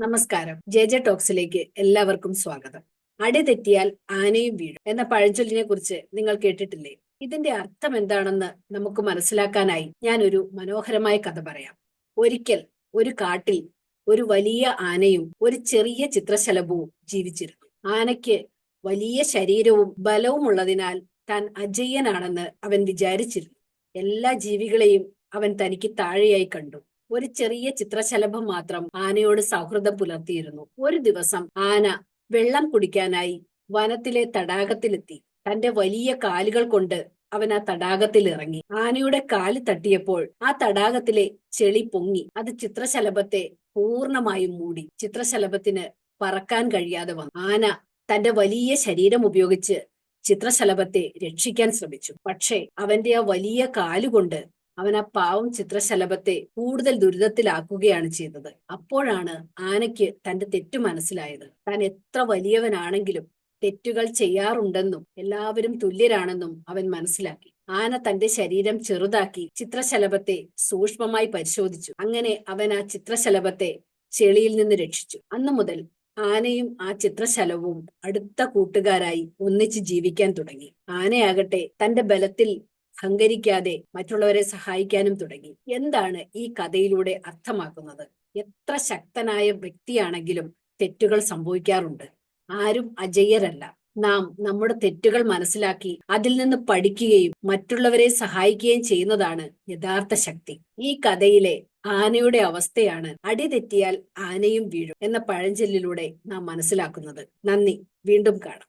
നമസ്കാരം. J J ടോക്സിലേക്ക് എല്ലാവർക്കും സ്വാഗതം. അടി തെറ്റിയാൽ ആനയും വീഴും എന്ന പഴഞ്ചൊല്ലിനെ കുറിച്ച് നിങ്ങൾ കേട്ടിട്ടില്ലേ? ഇതിന്റെ അർത്ഥം എന്താണെന്ന് നമുക്ക് മനസ്സിലാക്കാനായി ഞാൻ ഒരു മനോഹരമായ കഥ പറയാം. ഒരിക്കൽ ഒരു കാട്ടിൽ ഒരു വലിയ ആനയും ഒരു ചെറിയ ചിത്രശലഭവും ജീവിച്ചിരുന്നു. ആനയ്ക്ക് വലിയ ശരീരവും ബലവും ഉള്ളതിനാൽ താൻ അജയ്യനാണെന്ന് അവൻ വിചാരിച്ചിരുന്നു. എല്ലാ ജീവികളെയും അവൻ തനിക്ക് താഴെയായി കണ്ടു. ഒരു ചെറിയ ചിത്രശലഭം മാത്രം ആനയോട് സൗഹൃദം പുലർത്തിയിരുന്നു. ഒരു ദിവസം ആന വെള്ളം കുടിക്കാനായി വനത്തിലെ തടാകത്തിലെത്തി. തന്റെ വലിയ കാലുകൾ കൊണ്ട് അവൻ ആ തടാകത്തിൽ ഇറങ്ങി ആനയുടെ കാൽ തട്ടിയപ്പോൾ ആ തടാകത്തിലെ ചെളി പൊങ്ങി. അത് ചിത്രശലഭത്തെ പൂർണമായും മൂടി. ചിത്രശലഭത്തിന് പറക്കാൻ കഴിയാതെ വന്നു. ആന തന്റെ വലിയ ശരീരം ഉപയോഗിച്ച് ചിത്രശലഭത്തെ രക്ഷിക്കാൻ ശ്രമിച്ചു. പക്ഷേ അവന്റെ ആ വലിയ കാലുകൊണ്ട് അവൻ ആ പാവം ചിത്രശലഭത്തെ കൂടുതൽ ദുരിതത്തിലാക്കുകയാണ് ചെയ്തത്. അപ്പോഴാണ് ആനയ്ക്ക് തന്റെ തെറ്റ് മനസ്സിലായത്. താൻ എത്ര വലിയവനാണെങ്കിലും തെറ്റുകൾ ചെയ്യാറുണ്ടെന്നും എല്ലാവരും തുല്യരാണെന്നും അവൻ മനസ്സിലാക്കി. ആന തന്റെ ശരീരം ചെറുതാക്കി ചിത്രശലഭത്തെ സൂക്ഷ്മമായി പരിശോധിച്ചു. അങ്ങനെ അവൻ ആ ചിത്രശലഭത്തെ ചെളിയിൽ നിന്ന് രക്ഷിച്ചു. അന്നു മുതൽ ആനയും ആ ചിത്രശലവും അടുത്ത കൂട്ടുകാരായി ഒന്നിച്ച് ജീവിക്കാൻ തുടങ്ങി. ആനയാകട്ടെ തന്റെ ബലത്തിൽ അഹങ്കരിക്കാതെ മറ്റുള്ളവരെ സഹായിക്കാനും തുടങ്ങി. എന്താണ് ഈ കഥയിലൂടെ അർത്ഥമാക്കുന്നത്? എത്ര ശക്തനായ വ്യക്തിയാണെങ്കിലും തെറ്റുകൾ സംഭവിക്കാറുണ്ട്. ആരും അജയ്യരല്ല നാം നമ്മുടെ തെറ്റുകൾ മനസ്സിലാക്കി അതിൽ നിന്ന് പഠിക്കുകയും മറ്റുള്ളവരെ സഹായിക്കുകയും ചെയ്യുന്നതാണ് യഥാർത്ഥ ശക്തി. ഈ കഥയിലെ ആനയുടെ അവസ്ഥയാണ് അടി തെറ്റിയാൽ ആനയും വീഴും എന്ന പഴഞ്ചൊല്ലിലൂടെ നാം മനസ്സിലാക്കുന്നത്. നന്ദി. വീണ്ടും കാണാം.